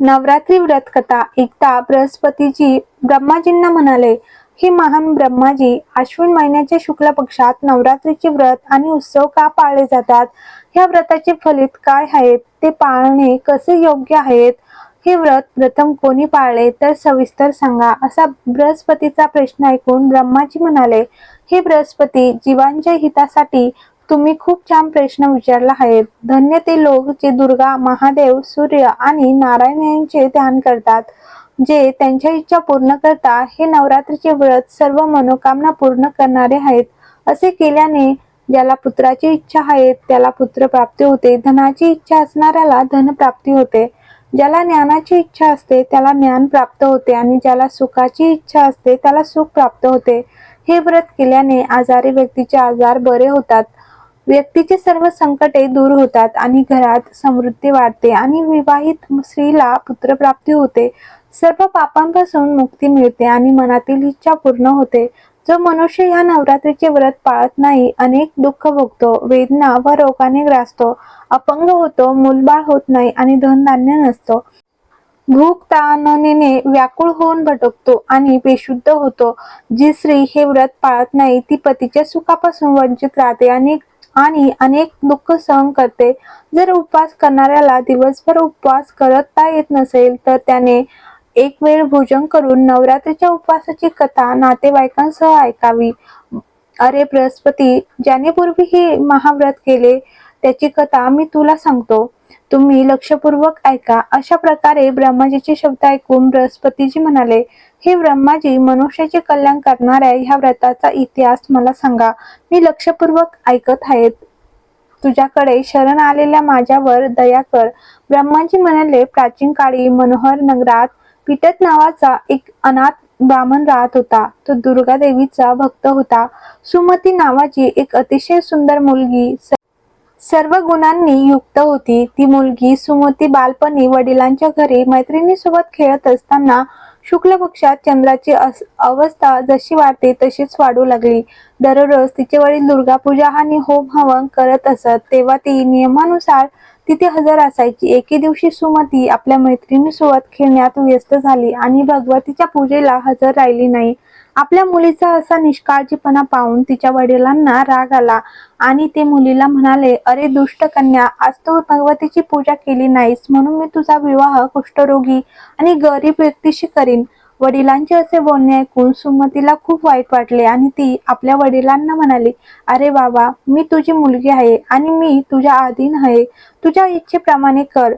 नवरात्री व्रत कथा एकदा बृहस्पतीजी ब्रह्माजींना म्हणाले हे महान ब्रह्माजी अश्विन महिन्याच्या शुक्ल पक्षात नवरात्रीचे व्रत आणि उत्सव का पाळले जातात? ह्या व्रताचे फलित काय आहेत? ते पाळणे कसे योग्य आहेत? हे व्रत प्रथम कोणी पाळले तर सविस्तर सांगा. असा बृहस्पतीचा प्रश्न ऐकून ब्रह्माजी म्हणाले हे बृहस्पती जीवांच्या हितासाठी तुम्ही खूप छान प्रश्न विचारला आहे धन्य ते लोक जे दुर्गा महादेव सूर्य आणि नारायण यांचे ध्यान करतात जे त्यांच्या इच्छा पूर्ण करता हे नवरात्रीचे व्रत सर्व मनोकामना पूर्ण करणारे आहेत. असे केल्याने ज्याला पुत्राची इच्छा आहे त्याला पुत्र प्राप्ती होते. धनाची इच्छा असणाऱ्याला धन प्राप्ती होते. ज्याला ज्ञानाची इच्छा असते त्याला ज्ञान प्राप्त होते आणि ज्याला सुखाची इच्छा असते त्याला सुख प्राप्त होते. हे व्रत केल्याने आजारी व्यक्तीचे आजार बरे होतात. व्यक्तीचे सर्व संकटे दूर होतात आणि घरात समृद्धी वाढते आणि विवाहित स्त्रीला पुत्रप्राप्ती होते. सर्व पापांपासून मुक्ती मिळते आणि मनातील इच्छा पूर्ण होते. जो मनुष्य या नवरात्रीचे व्रत पाळत नाही अनेक दुःख भोगतो वेदना व रोगाने ग्रासतो अपंग होतो मूलबाळ होत नाही आणि धनधान्य नसतो. भूक ताणनेने व्याकुळ होऊन भटकतो आणि बेशुद्ध होतो. जी स्त्री हे व्रत पाळत नाही ती पतीच्या सुखापासून वंचित राहते आणि आणि अनेक दुःख सहन करते. जर उपवास करणाऱ्याला दिवसभर उपवास करता येत नसेल तर त्याने एक वेळ भोजन करून नवरात्रीच्या उपवासाची कथा नातेवाईकांसह ऐकावी. अरे बृहस्पती ज्याने पूर्वी हे महाव्रत केले त्याची कथा मी तुला सांगतो. तुम्ही लक्षपूर्वक ऐका. अशा प्रकारे ब्रह्माजीचे शब्द ऐकून बृहस्पतीजी म्हणाले हे ब्रह्माजी मनुष्याचे कल्याण करणाऱ्या ह्या व्रताचा इतिहास मला सांगा. मी लक्षपूर्वक ऐकत आहेत तुझ्याकडे शरण आलेल्या माझ्यावर दया कर. ब्रह्माजी म्हणाले प्राचीन काळी मनोहर नगरात पिटत नावाचा एक अनाथ ब्राह्मण राहत होता. तो दुर्गा देवीचा भक्त होता. सुमती नावाची एक अतिशय सुंदर मुलगी सर्व गुणांनी युक्त होती. ती मुलगी सुमती बालपणी वडिलांच्या घरी मैत्रिणीसोबत खेळत असताना शुक्ल पक्षात चंद्राची अस- अवस्था जशी वाढते तशीच वाढू लागली. दररोज तिचे वडील दुर्गापूजा आणि होम हवन करत असत तेव्हा ती नियमानुसार तिथे हजर असायची. एके दिवशी सुमती आपल्या मैत्रिणीसोबत खेळण्यात व्यस्त झाली आणि भगवतीच्या पूजेला हजर राहिली नाही. आपल्या मुलीचा असा निष्काळजीपणा पाहून तिच्या वडिलांना राग आला आणि ते मुलीला म्हणाले अरे दुष्ट कन्या आज तू भगवतीची पूजा केली नाहीस म्हणून मी तुझा विवाह कुष्ठरोगी आणि गरीब व्यक्तीशी करीन. वडिलांचे असे बोलणे ऐकून सुमतीला खूप वाईट वाटले आणि ती आपल्या वडिलांना म्हणाली अरे बाबा मी तुझी मुलगी आहे आणि मी तुझ्या अधीन आहे. तुझ्या इच्छेप्रमाणे कर.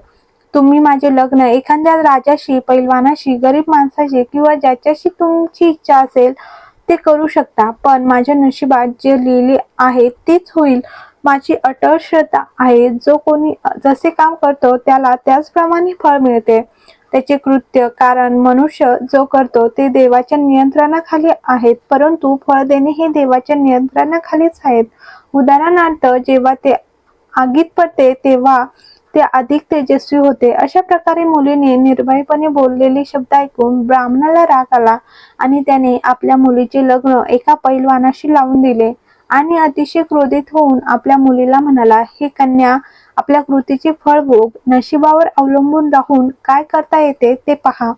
तुम्ही माझे लग्न एखाद्या राजाशी पैलवानाशी गरीब माणसाशी किंवा ज्याच्याशी तुमची इच्छा असेल ते करू शकता. पण माझ्या नशिबात जे लिहिले आहे तेच होईल. माझी अटळ श्रद्धा आहे. जो कोणी जसे काम करतो त्याला त्याचप्रमाणे फळ मिळते. त्याचे कृत्य कारण मनुष्य जो करतो ते देवाच्या नियंत्रणाखाली आहेत परंतु फळ देणे हे देवाच्या नियंत्रणाखालीच आहेत. उदाहरणार्थ जेव्हा ते आगीत पडते तेव्हा ते अधिक तेजस्वी होते. अशा प्रकारे मुलीने निर्भयपणे बोललेले शब्द ऐकून ब्राह्मणाला राग आला आणि त्याने आपल्या मुलीचे लग्न एका पैलवानाशी लावून दिले. आणि अतिशय क्रोधित होऊन आपल्या मुलीला म्हणाला हे कन्या आपल्या कृतीचे फळ भोग नशिबावर अवलंबून राहून काय करता येते ते पहा.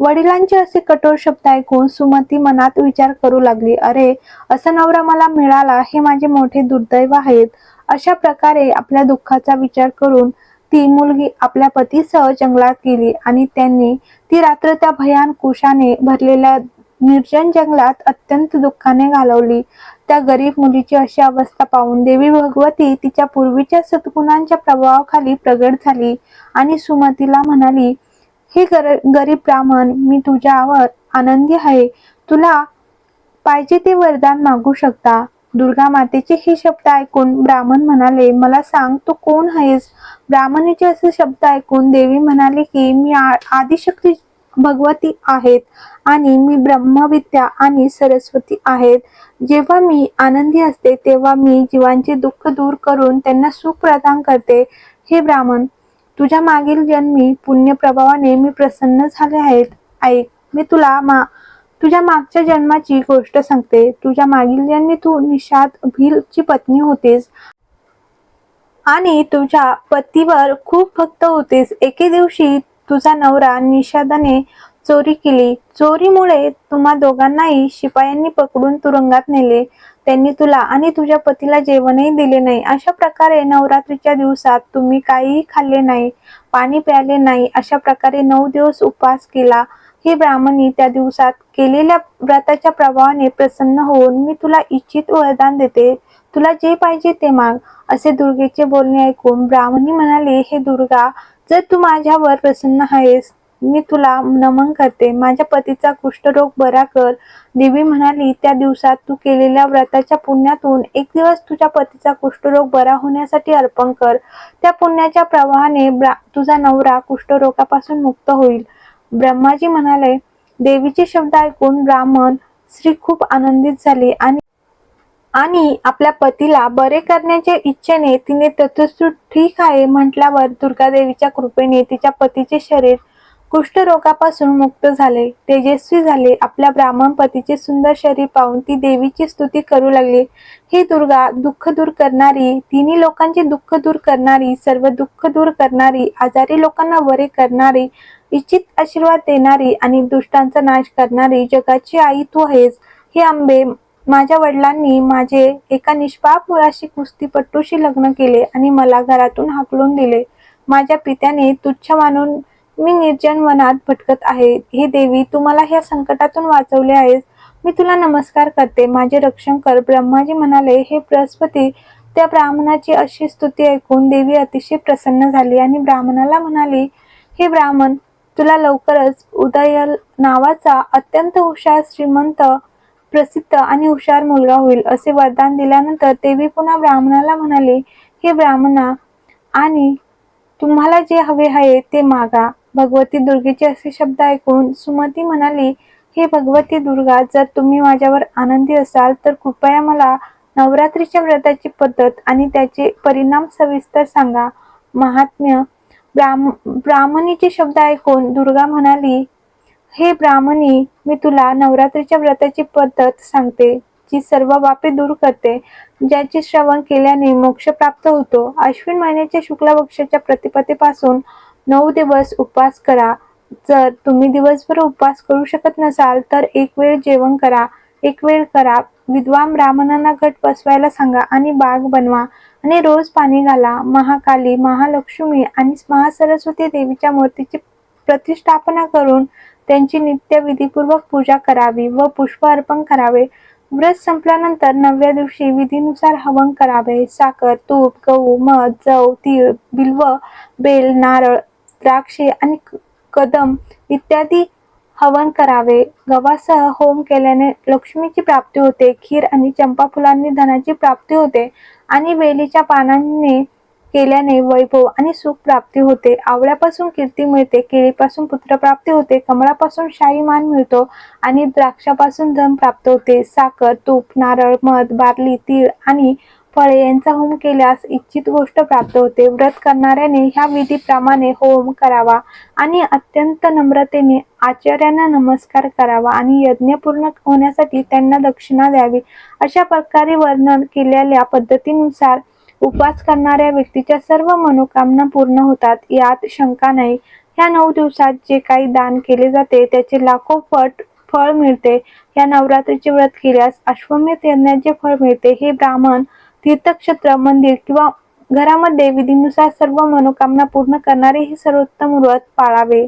वडिलांचे असे कठोर शब्द ऐकून सुमती मनात विचार करू लागली अरे असा नवरा मला मिळाला हे माझे मोठे दुर्दैव आहेत. अशा प्रकारे आपल्या दुःखाचा विचार करून ती मुलगी आपल्या पतीसह जंगलात गेली आणि त्यांनी ती रात्र त्या भयान कुशाने भरलेल्या निर्जन जंगलात अत्यंत दुःखाने घालवली. त्या गरीब मुलीची अशी अवस्था पाहून देवी भगवती तिच्या पूर्वीच्या सद्गुणांच्या प्रभावाखाली प्रगट झाली आणि सुमतीला म्हणाली हे गर गरीब ब्राह्मण मी तुझ्यावर आनंदी आहे. तुला पाहिजे ते वरदान मागू शकता. दुर्गा मातेचे हे शब्द ऐकून ब्राह्मण म्हणाले मला सांग तू कोण आहेस? ब्राह्मणीचे असे शब्द ऐकून देवी म्हणाली की मी आ- आदिशक्ती भगवती आहेत आणि मी ब्रह्मविद्या आणि सरस्वती आहेत. जेव्हा मी आनंदी असते तेव्हा मी जीवांचे दुःख दूर करून त्यांना सुख प्रदान करते. हे ब्राह्मण तुझ्या मागील जन्मी पुण्य प्रभावाने मी प्रसन्न झाले आहेत. ऐक मी तुला मा तुझ्या मागच्या जन्माची गोष्ट सांगते. तुझ्या मागील जन्मी तू निषाद भीलची पत्नी होतीस आणि तुझ्या पतीवर खूप भक्त होतीस. एके दिवशी तुझा नवरा निषादाने चोरी केली. चोरीमुळे तुम्हा दोघांनाही शिपायांनी पकडून तुरुंगात नेले. त्यांनी तुला आणि तुझ्या पतीला जेवणही दिले नाही. अशा प्रकारे नवरात्रीच्या दिवसात तुम्ही काहीही खाल्ले नाही पाणी प्याले नाही. अशा प्रकारे नऊ दिवस उपवास केला. ही ब्राह्मणी त्या दिवसात केलेल्या व्रताच्या प्रभावाने प्रसन्न होऊन मी तुला इच्छित वरदान देते. तुला जे पाहिजे ते माग. असे दुर्गेचे बोलणे ऐकून ब्राह्मणी म्हणाले हे दुर्गा जर तू माझ्यावर प्रसन्न आहेस मी तुला नमन करते. माझ्या पतीचा कुष्ठरोग बरा कर. देवी म्हणाली त्या दिवसात तू केलेल्या व्रताच्या पुण्यातून एक दिवस तुझ्या पतीचा कुष्ठरोग बरा होण्यासाठी अर्पण कर. त्या पुण्याच्या प्रवाहाने ब्रा तुझा नवरा कुष्ठरोगापासून मुक्त होईल. ब्रह्माजी म्हणाले देवीचे शब्द ऐकून ब्राह्मण स्त्री खूप आनंदित झाली आणि आणि आपल्या पतीला बरे करण्याच्या इच्छेने तिने तथस्तु ठीक आहे म्हटल्यावर दुर्गादेवीच्या कृपेने तिच्या पतीचे शरीर कुष्ठरोगापासून मुक्त झाले. तेजस्वी झाले. आपल्या ब्राह्मण पतीचे सुंदर शरीर पाहून ती देवीची स्तुती करू लागली. ही दुर्गा दुःख दूर करणारी तिन्ही लोकांचे दुःख दूर करणारी सर्व दुःख दूर करणारी आजारी लोकांना बरे करणारी इच्छित आशीर्वाद देणारी आणि दुष्टांचा नाश करणारी जगाची आई तू आहेस. हे आंबे माझ्या वडिलांनी माझे एका निष्पाप मुलाशी कुस्तीपट्टूशी लग्न केले आणि मला घरातून हाकलून दिले. माझ्या पित्याने तुच्छ मानून मी निर्जन वनात भटकत आहे. हे देवी तू मला ह्या संकटातून वाचवले आहेस. मी तुला नमस्कार करते. माझे रक्षण कर. ब्रह्माजी म्हणाले हे बृहस्पती त्या ब्राह्मणाची अशी स्तुती ऐकून देवी अतिशय प्रसन्न झाली आणि ब्राह्मणाला म्हणाली हे ब्राह्मण तुला लवकरच उदयल नावाचा अत्यंत हुशार श्रीमंत प्रसिद्ध आणि हुशार मुलगा होईल असे वरदान दिल्यानंतर देवी पुन्हा ब्राह्मणाला म्हणाले हे ब्राह्मणा आणि तुम्हाला जे हवे आहे ते मागा. भगवती दुर्गेचे असे शब्द ऐकून सुमती म्हणाली हे भगवती दुर्गा जर तुम्ही माझ्यावर आनंदी असाल तर कृपया मला नवरात्रीच्या व्रताची पद्धत आणि त्याचे परिणाम सविस्तर सांगा. महात्म्य ब्राह्म ब्राह्मणीचे शब्द ऐकून दुर्गा म्हणाली हे ब्राह्मणी मी तुला नवरात्रीच्या व्रताची पद्धत सांगते जी सर्व बापे दूर करते ज्याचे श्रवण केल्याने मोक्ष प्राप्त होतो. अश्विन महिन्याच्या शुक्ल पक्षाच्या प्रतिपदेपासून नऊ दिवस उपवास करा. जर तुम्ही दिवसभर उपवास करू शकत नसाल तर एक वेळ जेवण करा एक वेळ करा. विद्वान ब्राह्मणांना घट बसवायला सांगा आणि बाग बनवा आणि रोज पाणी घाला. महाकाली महालक्ष्मी आणि महासरस्वती देवीच्या मूर्तीची प्रतिष्ठापना करून त्यांची नित्य विधीपूर्वक पूजा करावी व पुष्प अर्पण करावे. व्रत संपल्यानंतर नवव्या दिवशी विधीनुसार हवन करावे. साखर तूप गहू मध जव तीळ बिल्व बेल नारळ द्राक्षे आणि कदम इत्यादी हवन करावे. गव्हासह होम केल्याने लक्ष्मीची प्राप्ती होते. खीर आणि चंपा फुलांनी धनाची प्राप्ती होते. आणि वेलीच्या पानांनी केल्याने वैभव आणि सुख प्राप्ती होते. आवळ्यापासून कीर्ती मिळते केळीपासून पुत्रप्राप्ती होते कमळापासून शाही मान मिळतो आणि द्राक्षापासून धन प्राप्त होते. साखर तूप नारळ मध बार्ली तीळ आणि फळे यांचा होम केल्यास इच्छित गोष्ट प्राप्त होते. व्रत करणाऱ्याने ह्या विधीप्रमाणे होम करावा आणि अत्यंत नम्रतेने आचार्यांना नमस्कार करावा आणि यज्ञ पूर्ण होण्यासाठी त्यांना दक्षिणा द्यावी. अशा प्रकारे वर्णन केलेल्या पद्धतीनुसार उपवास करणाऱ्या व्यक्तीच्या सर्व मनोकामना पूर्ण होतात. यात शंका नाही. ह्या नऊ दिवसात जे काही दान केले जाते त्याचे लाखो पट फळ मिळते. या नवरात्रीचे व्रत केल्यास अश्वमेध यज्ञाचे फळ मिळते हे ब्राह्मण तीर्थक्षेत्र मंदिर किंवा घरामध्ये विधीनुसार सर्व मनोकामना पूर्ण करणारे हे सर्वोत्तम व्रत पाळावे.